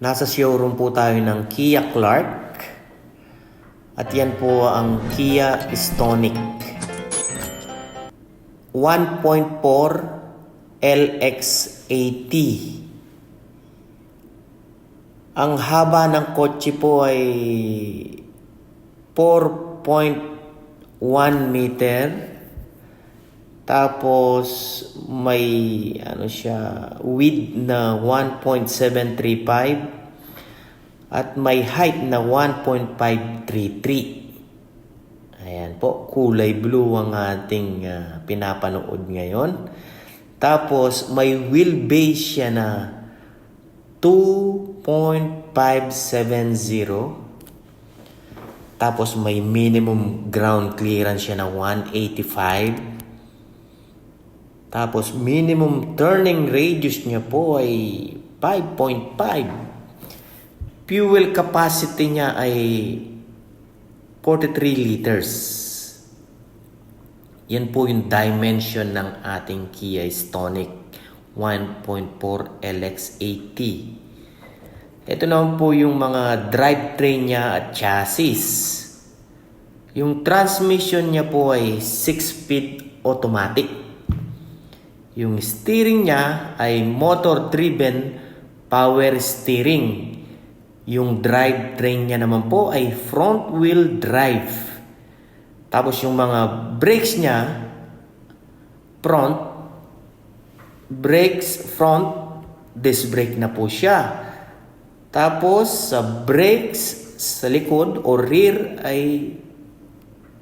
Nasa showroom po tayo ng Kia Clark. At yan po ang Kia Stonic. 1.4 LX80. Ang haba ng kotse po ay 4.1 meter. Tapos may ano siya width na 1.735 at may height na 1.533. Ayan po, kulay blue ang ating ah, pinapanood ngayon. Tapos may wheelbase siya na 2.570. Tapos may minimum ground clearance siya na 185. Tapos minimum turning radius niya po ay 5.5. Fuel capacity niya ay 43 liters. Yan po yung dimension ng ating Kia Stonic 1.4 LX80. Ito naman po yung mga drivetrain niya at chassis. Yung transmission niya po ay 6-speed automatic. Yung steering niya ay motor-driven power steering. Yung drivetrain niya naman po ay front-wheel drive. Tapos yung mga brakes niya, front, brakes front, disc brake na po siya. Tapos sa brakes sa likod o rear ay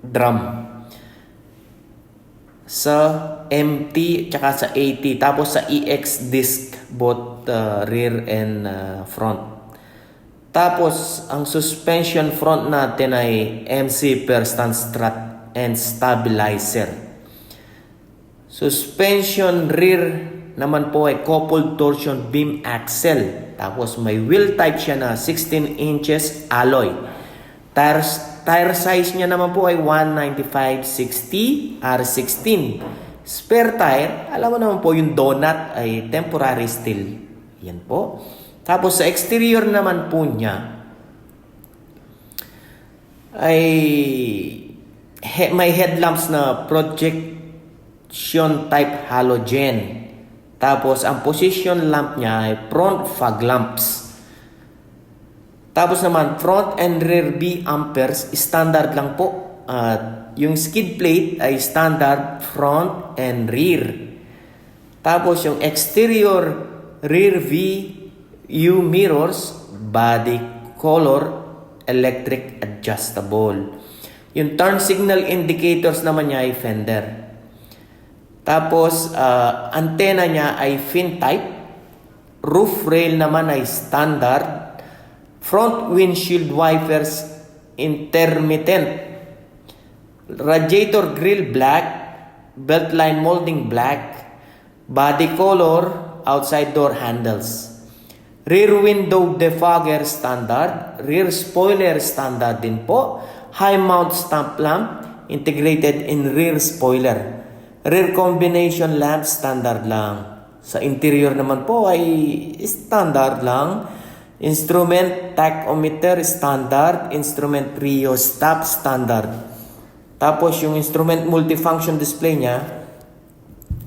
drum sa MT tsaka sa AT tapos sa EX disc both uh, rear and uh, front. Tapos ang suspension front natin ay MC per stand strut and stabilizer. Suspension rear naman po ay coupled torsion beam axle. Tapos may wheel type siya na 16 inches alloy. Tires Tire size niya naman po ay 195-60 R16. Spare tire, alam mo naman po yung donut ay temporary steel. Yan po. Tapos sa exterior naman po niya ay he, may headlamps na projection type halogen. Tapos ang position lamp niya ay front fog lamps. Tapos naman, front and rear B amperes, standard lang po. At yung skid plate ay standard front and rear. Tapos yung exterior rear view mirrors, body color, electric adjustable. Yung turn signal indicators naman niya ay fender. Tapos, uh, antenna niya ay fin type. Roof rail naman ay standard front windshield wipers intermittent. Radiator grill black belt line molding black body color outside door handles. Rear window defogger standard rear spoiler standard din po. High mount stamp lamp integrated in rear spoiler. Rear combination lamp standard lang. Sa interior naman po ay standard lang Instrument tachometer standard, instrument rheostat standard. Tapos yung instrument multifunction display niya,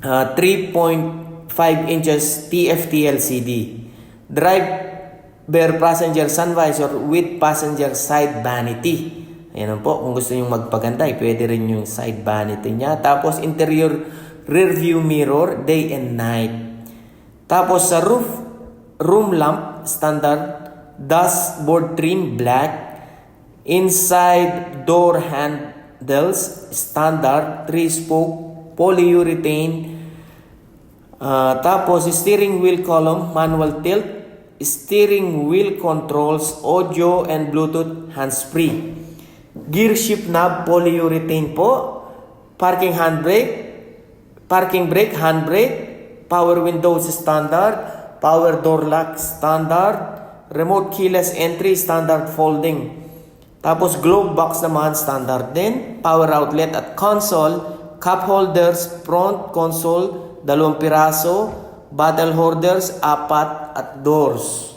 uh, 3.5 inches TFT LCD. Driver passenger sun visor with passenger side vanity. Ayan po, kung gusto nyo magpaganda, eh, pwede rin yung side vanity niya. Tapos interior rear view mirror, day and night. Tapos sa roof, room lamp, standard, dashboard trim, black, inside door handles, standard, three-spoke, polyurethane, uh, tapos steering wheel column, manual tilt, steering wheel controls, audio and Bluetooth hands-free. Gear shift knob, polyurethane po, parking handbrake, parking brake, handbrake, power windows standard, power door lock standard, remote keyless entry standard folding. Tapos glove box naman standard din, power outlet at console, cup holders, front console, dalawang piraso, bottle holders, apat at doors.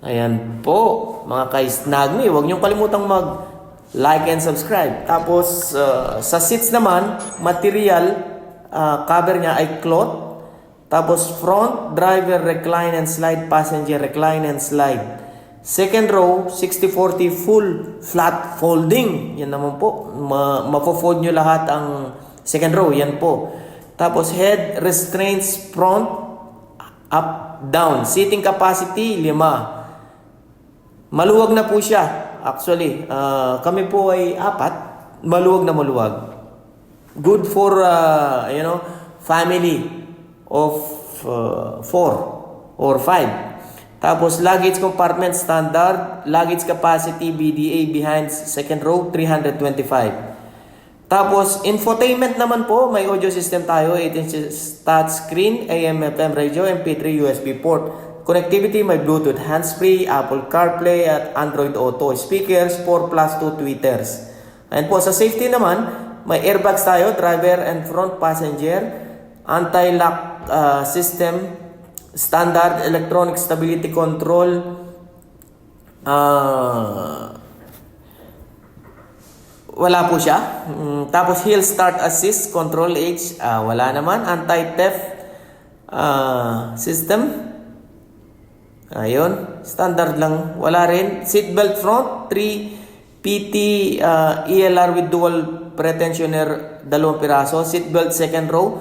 Ayan po, mga ka-snagmi. Huwag niyong kalimutang mag like and subscribe. Tapos, uh, sa seats naman, material, uh, cover niya ay cloth. Tapos, front, driver, recline and slide, passenger, recline and slide. Second row, 60-40 full flat folding. Yan naman po. Ma mafo-fold nyo lahat ang second row. Yan po. Tapos head restraints front, up, down. Seating capacity, lima. Maluwag na po siya. Actually, ah, kami po ay apat. Maluwag na maluwag. Good for, ah, you know, family of uh, four or five. Tapos luggage compartment standard, luggage capacity BDA behind second row 325. Tapos infotainment naman po, may audio system tayo, 8 inches touch screen, AM FM radio, MP3 USB port. Connectivity, may Bluetooth handsfree, Apple CarPlay at Android Auto. Speakers, 4 plus 2 tweeters. Ayan po, sa safety naman, may airbags tayo, driver and front passenger, anti-lock uh, system, standard electronic stability control, ah, wala po siya. Mm, tapos hill start assist, control H, ah, wala naman. Anti-theft ah, system. Ayun, standard lang. Wala rin. Seatbelt front, 3 PT ah, ELR with dual pretensioner, dalawang piraso. Seatbelt second row,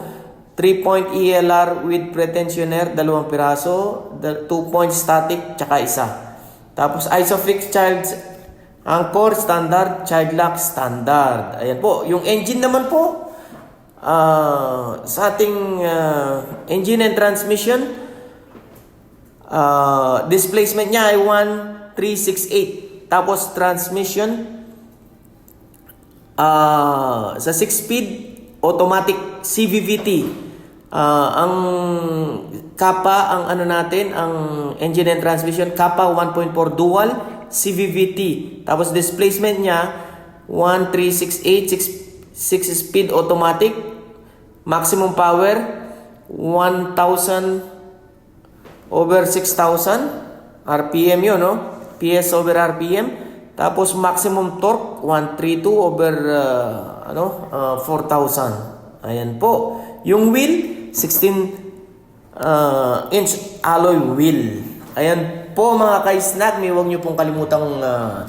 3-point ELR with pretensioner, dalawang piraso. 2-point static, tsaka isa. Tapos ISOFIX child anchor standard, child lock standard. Ayan po. Yung engine naman po, ah, sa ating ah, engine and transmission, ah, displacement niya ay 1368. Tapos transmission, ah, sa 6-speed, automatic CVVT. Ah, ang kappa, ang ano natin, ang engine and transmission, kappa 1.4 dual CVVT. Tapos displacement niya 1368 6 speed automatic. Maximum power 1000 over 6000 RPM yun, no? PS over RPM. Tapos maximum torque 132 over uh, ano, uh, 4000. Ayan po. Yung wheel 16 uh, inch alloy wheel. Ayan po mga ka-snack, may huwag niyo pong kalimutang uh,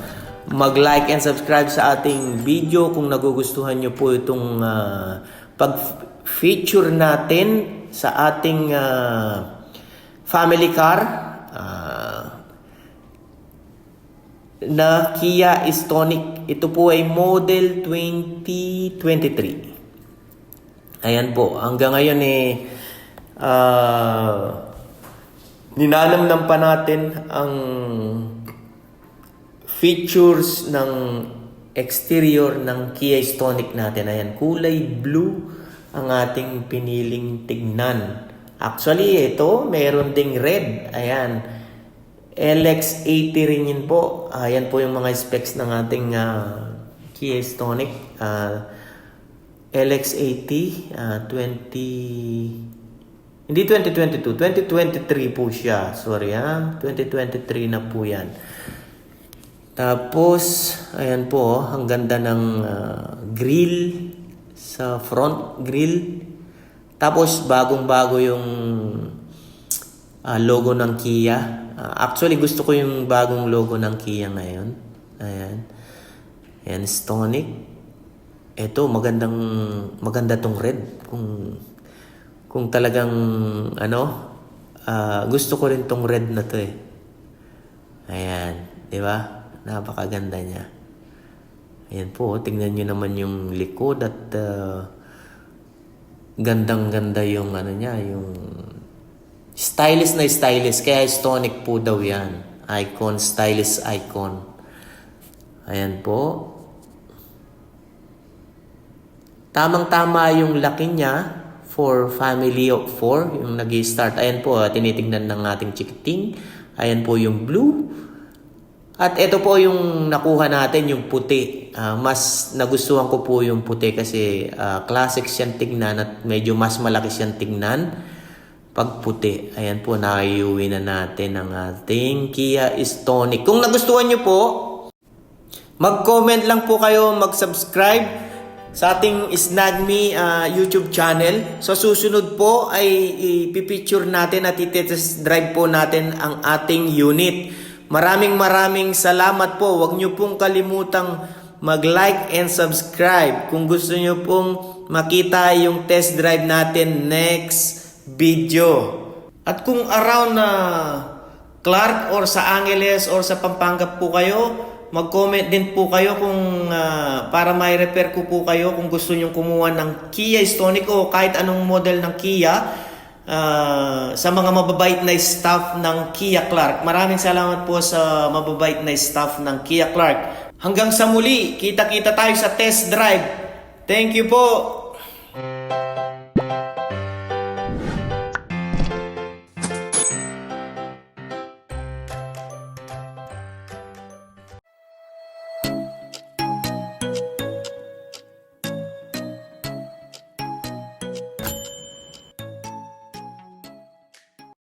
mag-like and subscribe sa ating video kung nagugustuhan niyo po itong uh, pag-feature natin sa ating uh, family car uh, na Kia Stonic. Ito po ay model 2023. Ayan po, hanggang ngayon eh uh, ninanamnam pa natin ang features ng exterior ng Kia Stonic natin. Ayan, kulay blue ang ating piniling tignan. Actually, ito, meron ding red. Ayan, LX80 rin yun po. Ayan po yung mga specs ng ating uh, Kia Stonic. Uh, LX80, uh, 20... Hindi 2022, 2023 po siya. Sorry ha, 2023 na po yan. Tapos, ayan po, oh, ang ganda ng uh, grill sa front grill. Tapos, bagong-bago yung uh, logo ng Kia. Uh, actually, gusto ko yung bagong logo ng Kia ngayon. Ayan. Ayan, Stonic. Ito, magandang, maganda tong red. Kung, kung talagang, ano, uh, gusto ko rin tong red na to eh. Ayan, di ba? Napakaganda niya. Ayan po, tingnan nyo naman yung likod at uh, gandang-ganda yung ano niya, yung stylish na stylish. Kaya Stonic po daw yan. Icon, stylish icon. Ayan po. Tamang-tama yung laki niya for family of four, yung nag start Ayan po, tinitignan ng ating chikiting. Ayan po yung blue. At ito po yung nakuha natin, yung puti. Uh, mas nagustuhan ko po yung puti kasi uh, classic siyang tignan at medyo mas malaki siyang tignan. pagputi. Ayan po, nakayuwi na natin ang ating Kia Stonic. Kung nagustuhan nyo po, mag-comment lang po kayo, mag-subscribe sa ating Snagme ah, YouTube channel. Sa susunod po ay ipipicture natin at itetest drive po natin ang ating unit. Maraming maraming salamat po. Huwag nyo pong kalimutang mag-like and subscribe kung gusto nyo pong makita yung test drive natin next video. At kung around na Clark or sa Angeles or sa Pampanga po kayo, mag-comment din po kayo kung ah, para may repair ko po kayo kung gusto nyong kumuha ng Kia Stonic o kahit anong model ng Kia ah, sa mga mababait na staff ng Kia Clark. Maraming salamat po sa mababait na staff ng Kia Clark. Hanggang sa muli, kita-kita tayo sa test drive. Thank you po.